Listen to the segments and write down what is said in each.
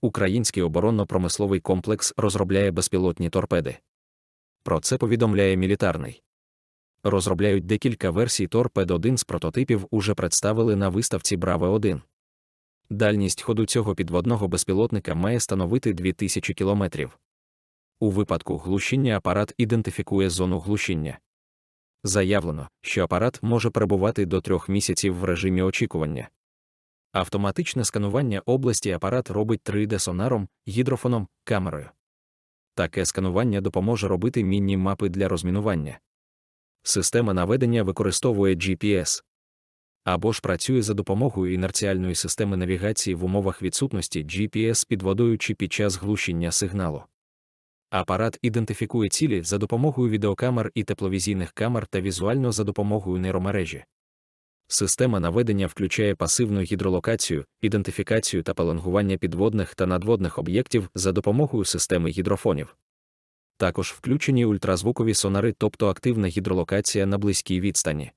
Український оборонно-промисловий комплекс розробляє безпілотні торпеди. Про це повідомляє мілітарний. Розробляють декілька версій торпед 1 з прототипів уже представили на виставці Браве 1 Дальність ходу цього підводного безпілотника має становити 2000 км. У випадку глушіння апарат ідентифікує зону глушіння. Заявлено, що апарат може перебувати до трьох місяців в режимі очікування. Автоматичне сканування області апарат робить 3D-сонаром, гідрофоном, камерою. Таке сканування допоможе робити мінні мапи для розмінування. Система наведення використовує GPS або ж працює за допомогою інерціальної системи навігації в умовах відсутності GPS під водою чи під час глушіння сигналу. Апарат ідентифікує цілі за допомогою відеокамер і тепловізійних камер та візуально за допомогою нейромережі. Система наведення включає пасивну гідролокацію, ідентифікацію та пеленгування підводних та надводних об'єктів за допомогою системи гідрофонів. Також включені ультразвукові сонари, тобто активна гідролокація на близькій відстані,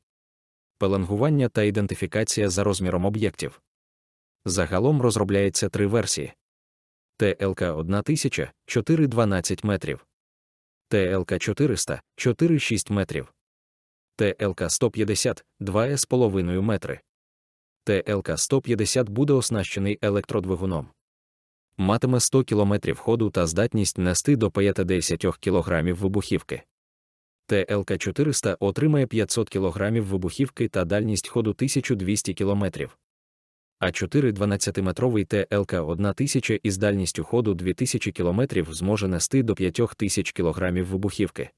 пеленгування та ідентифікація за розміром об'єктів. Загалом розробляється три версії. ТЛК 1000 412 метрів, ТЛК 400 4,6 метрів, ТЛК 150 2,5 метри. ТЛК 150 буде оснащений електродвигуном. Матиме 100 км ходу та здатність нести до 50 кг вибухівки. ТЛК 400 отримає 500 кг вибухівки та дальність ходу 1200 км. А 4 12-метровий ТЛК 1000 із дальністю ходу 2000 км зможе нести до 5000 кг вибухівки.